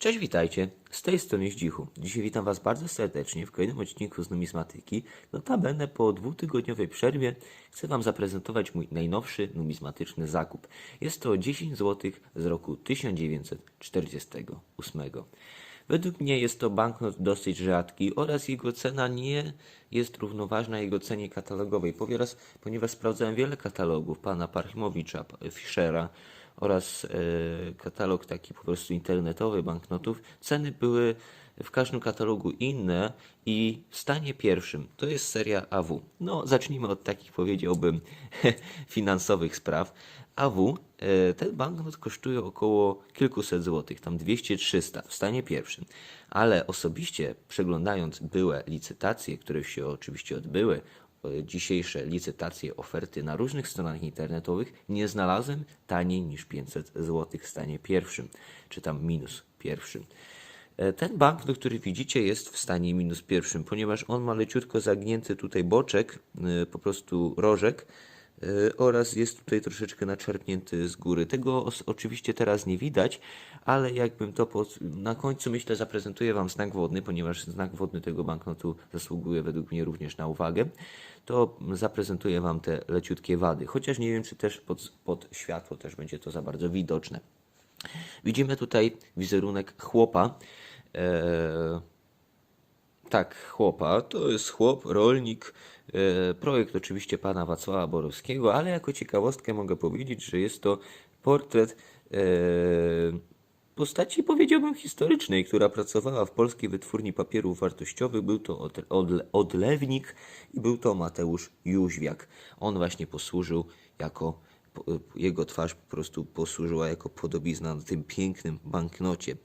Cześć, witajcie. Z tej strony Zdzichu. Dzisiaj witam Was bardzo serdecznie w kolejnym odcinku z numizmatyki. Notabene po dwutygodniowej przerwie chcę Wam zaprezentować mój najnowszy numizmatyczny zakup. Jest to 10 zł z roku 1948. Według mnie jest to banknot dosyć rzadki oraz jego cena nie jest równoważna jego cenie katalogowej, ponieważ, ponieważ sprawdzałem wiele katalogów pana Parchimowicza, Fischera, oraz e, katalog taki po prostu internetowy banknotów, ceny były w każdym katalogu inne i w stanie pierwszym to jest seria AW. No, zacznijmy od takich powiedziałbym finansowych spraw. AW, e, ten banknot kosztuje około kilkuset złotych, tam 200-300 w stanie pierwszym. Ale osobiście przeglądając były licytacje, które się oczywiście odbyły, e, dzisiejsze licytacje, oferty na różnych stronach internetowych, nie znalazłem taniej niż 500 zł w stanie pierwszym, czy tam minus pierwszym. E, Ten banknot, który widzicie, jest w stanie minus pierwszym, ponieważ on ma leciutko zagnięty tutaj boczek, e, po prostu rożek e, oraz jest tutaj troszeczkę naczerpnięty z góry. Tego oczywiście teraz nie widać, ale jakbym to pod... na końcu myślę zaprezentuję Wam znak wodny, ponieważ znak wodny tego banknotu zasługuje według mnie również na uwagę, to zaprezentuję Wam te leciutkie wady, chociaż nie wiem, czy też pod, pod światło też będzie to za bardzo widoczne. Widzimy tutaj wizerunek chłopa. Eee, tak, chłopa. To jest chłop, rolnik. E, projekt oczywiście pana Wacława Borowskiego, ale jako ciekawostkę mogę powiedzieć, że jest to portret e, postaci, powiedziałbym, historycznej, która pracowała w Polskiej Wytwórni Papierów Wartościowych. Był to od, odle, odlewnik i był to Mateusz Jóźwiak. On właśnie posłużył jako jego twarz po prostu posłużyła jako podobizna na tym pięknym banknocie.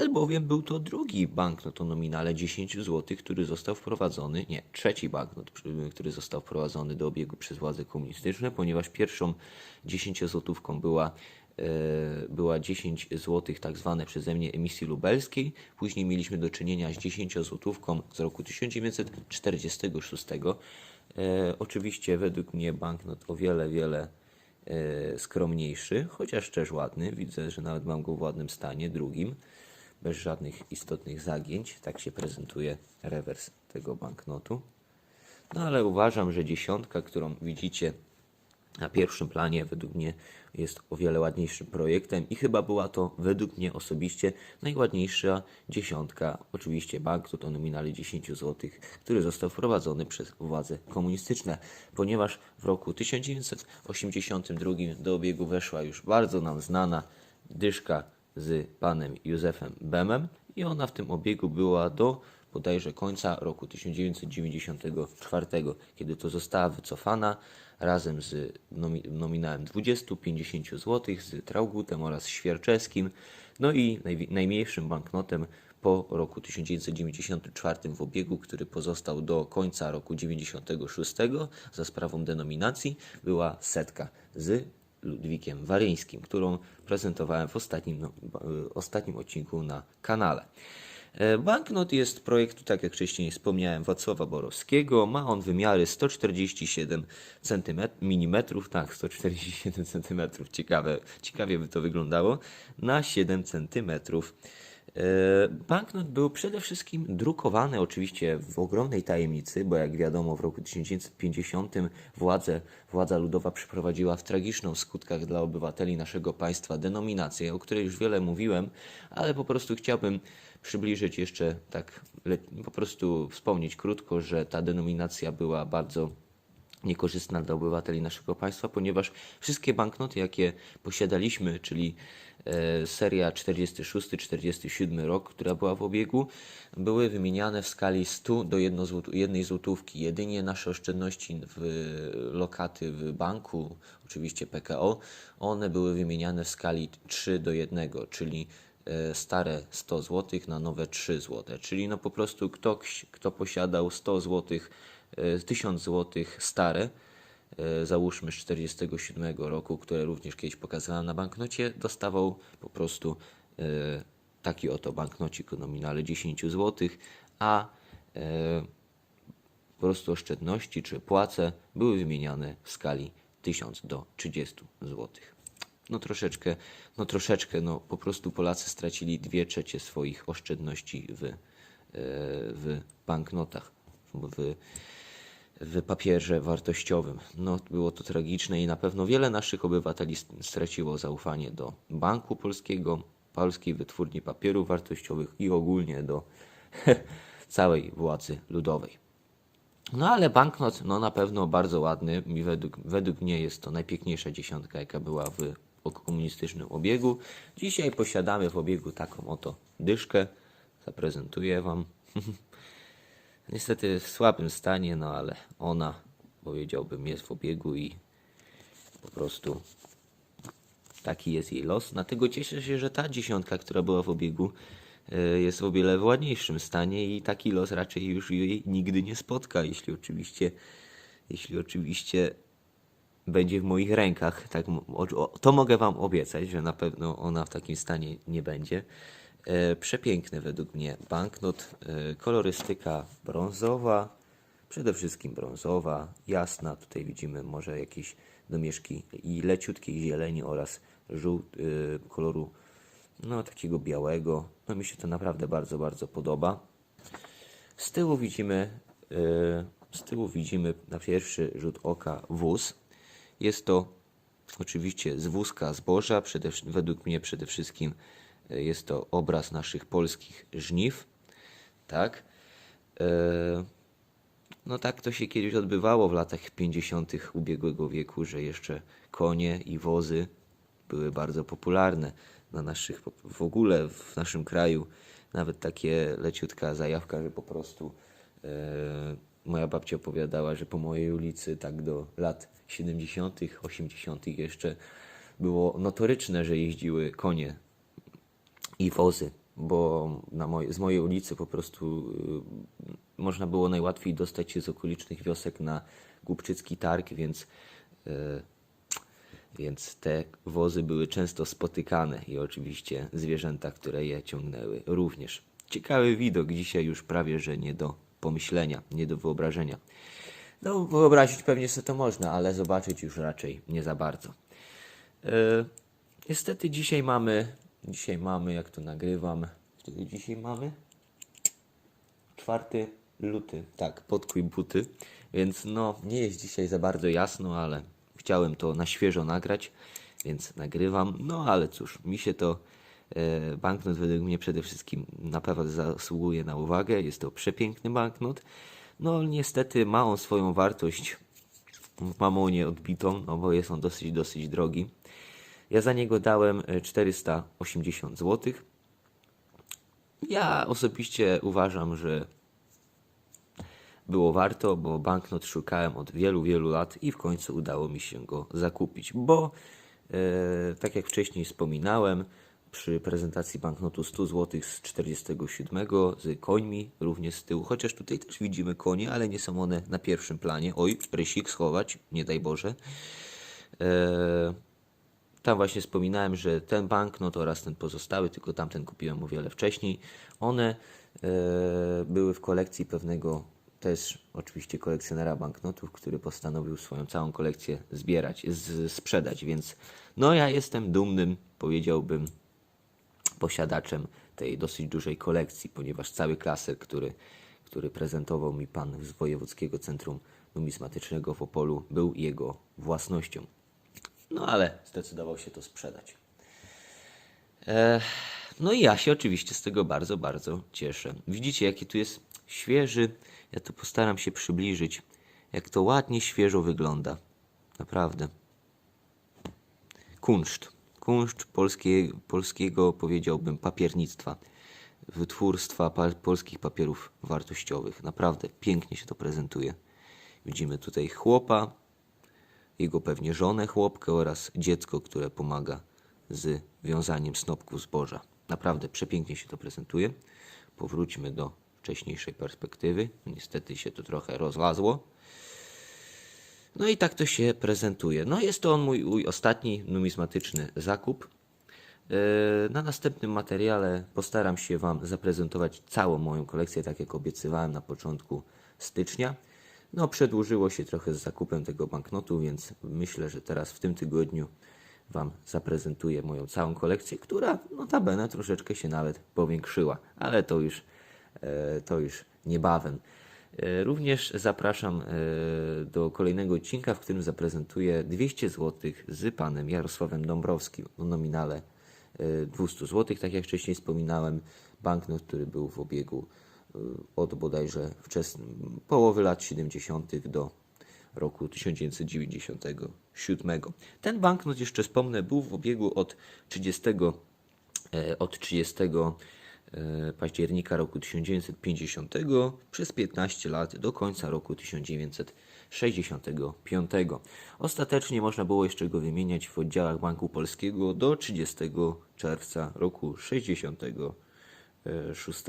Albowiem był to drugi banknot o nominale 10 zł, który został wprowadzony, nie, trzeci banknot, który został wprowadzony do obiegu przez władze komunistyczne, ponieważ pierwszą 10 złotówką była, e, była 10 zł tak zwane przeze mnie emisji lubelskiej. Później mieliśmy do czynienia z 10 złotówką z roku 1946. E, oczywiście według mnie banknot o wiele, wiele skromniejszy, chociaż też ładny. Widzę, że nawet mam go w ładnym stanie, drugim, bez żadnych istotnych zagięć. Tak się prezentuje rewers tego banknotu. No ale uważam, że dziesiątka, którą widzicie na pierwszym planie, według mnie jest o wiele ładniejszym projektem i chyba była to według mnie osobiście najładniejsza dziesiątka, oczywiście banknot o nominale 10 zł, który został wprowadzony przez władze komunistyczne, ponieważ w roku 1982 do obiegu weszła już bardzo nam znana dyszka z panem Józefem Bemem i ona w tym obiegu była do bodajże końca roku 1994, kiedy to została wycofana razem z nomi- nominałem 20-50 zł z Traugutem oraz Świerczewskim, no i najmniejszym banknotem po roku 1994 w obiegu, który pozostał do końca roku 1996 za sprawą denominacji, była setka z Ludwikiem Waryńskim, którą prezentowałem w ostatnim, no, ostatnim odcinku na kanale. E, Banknot jest projektu, tak jak wcześniej wspomniałem, Wacława Borowskiego. Ma on wymiary 147 cm, mm, tak, 147 cm. Ciekawe, ciekawie by to wyglądało. Na 7 cm. E, Banknot był przede wszystkim drukowany oczywiście w ogromnej tajemnicy, bo jak wiadomo w roku 1950 władze, władza ludowa przeprowadziła w tragiczną w skutkach dla obywateli naszego państwa denominację, o której już wiele mówiłem, ale po prostu chciałbym przybliżyć jeszcze tak, po prostu wspomnieć krótko, że ta denominacja była bardzo niekorzystna dla obywateli naszego państwa, ponieważ wszystkie banknoty, jakie posiadaliśmy, czyli e, seria 46-47 rok, która była w obiegu, były wymieniane w skali 100 do 1 złot- jednej złotówki. Jedynie nasze oszczędności w lokaty w banku, oczywiście PKO, one były wymieniane w skali 3 do 1, czyli stare 100 zł na nowe 3 zł. Czyli no po prostu kto, kto posiadał 100 zł, e, 1000 zł stare, e, załóżmy z 47 roku, które również kiedyś pokazałem na banknocie, dostawał po prostu e, taki oto banknocik o nominale 10 zł, a e, po prostu oszczędności czy płace były wymieniane w skali 1000 do 30 zł. No troszeczkę, no troszeczkę, no po prostu Polacy stracili dwie trzecie swoich oszczędności w, e, w banknotach, w, w papierze wartościowym. No, było to tragiczne i na pewno wiele naszych obywateli st- straciło zaufanie do Banku Polskiego, Polskiej Wytwórni Papierów Wartościowych i ogólnie do całej władzy ludowej. No ale banknot, no na pewno bardzo ładny według, według mnie jest to najpiękniejsza dziesiątka, jaka była w ok- komunistycznym obiegu. Dzisiaj posiadamy w obiegu taką oto dyszkę. Zaprezentuję Wam. Niestety w słabym stanie, no ale ona, powiedziałbym, jest w obiegu i po prostu taki jest jej los. Dlatego cieszę się, że ta dziesiątka, która była w obiegu, e, jest w o wiele ładniejszym stanie i taki los raczej już jej nigdy nie spotka, jeśli oczywiście, jeśli oczywiście będzie w moich rękach. Tak, to mogę Wam obiecać, że na pewno ona w takim stanie nie będzie. E, przepiękny według mnie banknot, e, kolorystyka brązowa, przede wszystkim brązowa, jasna. Tutaj widzimy może jakieś domieszki i leciutkiej zieleni oraz żółt, e, koloru no takiego białego. No mi się to naprawdę bardzo, bardzo podoba. Z tyłu widzimy, z tyłu widzimy na pierwszy rzut oka wóz. Jest to oczywiście z wózka zboża, przede, według mnie przede wszystkim e, jest to obraz naszych polskich żniw, tak. E, no tak to się kiedyś odbywało w latach 50. ubiegłego wieku, że jeszcze konie i wozy były bardzo popularne na naszych, w ogóle w naszym kraju. Nawet takie leciutka zajawka, że po prostu e, moja babcia opowiadała, że po mojej ulicy tak do lat 70., 80. jeszcze było notoryczne, że jeździły konie i wozy, bo na moj, z mojej ulicy po prostu y, można było najłatwiej dostać się z okolicznych wiosek na Głubczycki Targ, więc, y, więc te wozy były często spotykane i oczywiście zwierzęta, które je ciągnęły również. Ciekawy widok, dzisiaj już prawie, że nie do pomyślenia, nie do wyobrażenia. No, wyobrazić pewnie sobie to można, ale zobaczyć już raczej nie za bardzo. E, niestety dzisiaj mamy, dzisiaj mamy, jak to nagrywam, który dzisiaj mamy? 4 luty, tak, podkuj buty, więc no nie jest dzisiaj za bardzo jasno, ale chciałem to na świeżo nagrać, więc nagrywam, no ale cóż, mi się to banknot według mnie przede wszystkim naprawdę zasługuje na uwagę, jest to przepiękny banknot, no niestety ma on swoją wartość w mamonie odbitą, no bo jest on dosyć, dosyć drogi. Ja za niego dałem e, 480 zł. Ja osobiście uważam, że było warto, bo banknot szukałem od wielu, wielu lat i w końcu udało mi się go zakupić, bo e, tak jak wcześniej wspominałem, przy prezentacji banknotu 100 zł z 47 z końmi również z tyłu, chociaż tutaj też widzimy konie, ale nie są one na pierwszym planie. Oj, rysik schować, nie daj Boże. E, tam właśnie wspominałem, że ten banknot oraz ten pozostały, tylko tamten kupiłem o wiele wcześniej, one e, były w kolekcji pewnego też oczywiście kolekcjonera banknotów, który postanowił swoją całą kolekcję zbierać, z, sprzedać, więc no ja jestem dumnym, powiedziałbym, posiadaczem tej dosyć dużej kolekcji, ponieważ cały klaser, który, który prezentował mi pan z Wojewódzkiego Centrum Numizmatycznego w Opolu, był jego własnością. No ale zdecydował się to sprzedać. E, no i ja się oczywiście z tego bardzo, bardzo cieszę. Widzicie, jaki tu jest świeży. Ja to postaram się przybliżyć, jak to ładnie, świeżo wygląda. Naprawdę. Kunszt. Kunszt polskie, polskiego, powiedziałbym, papiernictwa. Wytwórstwa pa, polskich papierów wartościowych. Naprawdę pięknie się to prezentuje. Widzimy tutaj chłopa, jego pewnie żonę chłopkę oraz dziecko, które pomaga z wiązaniem snopków zboża. Naprawdę przepięknie się to prezentuje. Powróćmy do wcześniejszej perspektywy. Niestety się to trochę rozlazło. No i tak to się prezentuje. No jest to on mój, mój ostatni numizmatyczny zakup. Yy, Na następnym materiale postaram się Wam zaprezentować całą moją kolekcję, tak jak obiecywałem na początku stycznia. No, przedłużyło się trochę z zakupem tego banknotu, więc myślę, że teraz w tym tygodniu Wam zaprezentuję moją całą kolekcję, która notabene troszeczkę się nawet powiększyła, ale to już, e, to już niebawem. E, Również zapraszam e, do kolejnego odcinka, w którym zaprezentuję 200 zł z panem Jarosławem Dąbrowskim o nominale e, 200 zł. Tak jak wcześniej wspominałem, banknot, który był w obiegu e, od bodajże wczesnym, połowy lat 70. do roku 1997. Ten banknot, jeszcze wspomnę, był w obiegu od 30, e, od 30 e, października roku 1950 przez 15 lat do końca roku 1965. Ostatecznie można było jeszcze go wymieniać w oddziałach Banku Polskiego do 30 czerwca roku 66.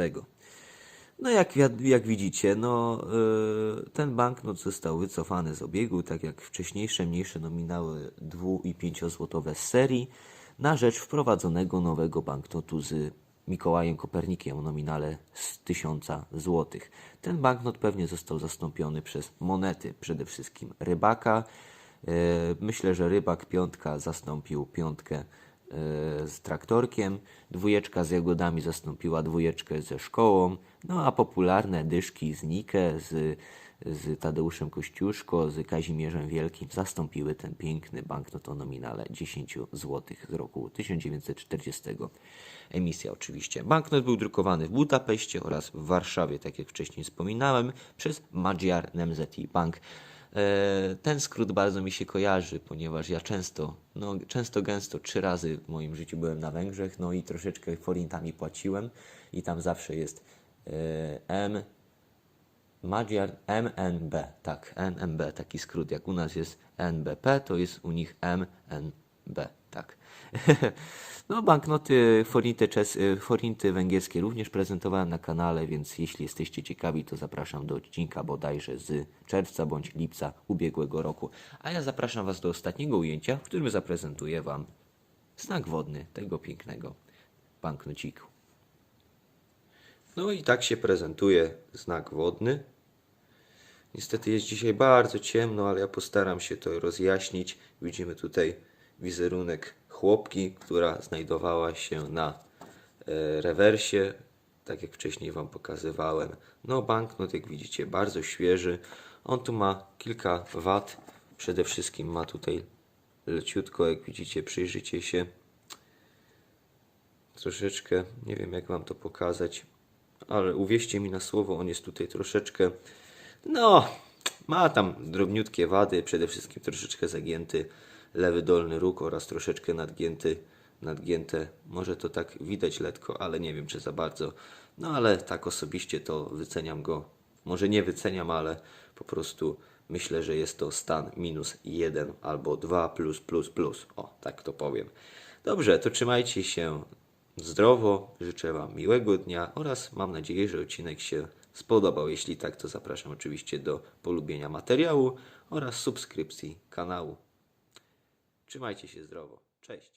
No jak, jak widzicie, no, y, ten banknot został wycofany z obiegu, tak jak wcześniejsze mniejsze nominały 2 i 5 złotowe z serii, na rzecz wprowadzonego nowego banknotu z Mikołajem Kopernikiem o nominale z 1000 złotych. Ten banknot pewnie został zastąpiony przez monety, przede wszystkim rybaka. Y, Myślę, że rybak piątka zastąpił piątkę e, z traktorkiem, dwójeczka z jagodami zastąpiła dwójeczkę ze szkołą, no a popularne dyszki z Nike, z, z Tadeuszem Kościuszko, z Kazimierzem Wielkim zastąpiły ten piękny banknot o nominale 10 zł z roku 1940. Emisja oczywiście. Banknot był drukowany w Budapeszcie oraz w Warszawie, tak jak wcześniej wspominałem, przez Magyar Nemzeti Bank. E, Ten skrót bardzo mi się kojarzy, ponieważ ja często, no często gęsto, trzy razy w moim życiu byłem na Węgrzech, no i troszeczkę forintami płaciłem i tam zawsze jest e, M, Magyar MNB, tak, NMB, taki skrót, jak u nas jest NBP, to jest u nich MNB, tak. No, banknoty forinty, czes, y, forinty węgierskie również prezentowałem na kanale, więc jeśli jesteście ciekawi, to zapraszam do odcinka bodajże z czerwca bądź lipca ubiegłego roku. A ja zapraszam Was do ostatniego ujęcia, w którym zaprezentuję Wam znak wodny tego pięknego banknociku. No i tak się prezentuje znak wodny. Niestety jest dzisiaj bardzo ciemno, ale ja postaram się to rozjaśnić. Widzimy tutaj wizerunek chłopki, która znajdowała się na e, rewersie, tak jak wcześniej Wam pokazywałem. No banknot, jak widzicie, bardzo świeży. On tu ma kilka wad. Przede wszystkim ma tutaj leciutko, jak widzicie, przyjrzycie się. Troszeczkę, nie wiem jak Wam to pokazać, ale uwierzcie mi na słowo, on jest tutaj troszeczkę, no, ma tam drobniutkie wady, przede wszystkim troszeczkę zagięty lewy dolny róg oraz troszeczkę nadgięty, nadgięte, może to tak widać letko, ale nie wiem czy za bardzo, no ale tak osobiście to wyceniam go, może nie wyceniam, ale po prostu myślę, że jest to stan minus 1 albo 2 plus plus plus, o tak to powiem. Dobrze, to trzymajcie się zdrowo, życzę Wam miłego dnia oraz mam nadzieję, że odcinek się spodobał. Jeśli tak, to zapraszam oczywiście do polubienia materiału oraz subskrypcji kanału. Trzymajcie się zdrowo. Cześć.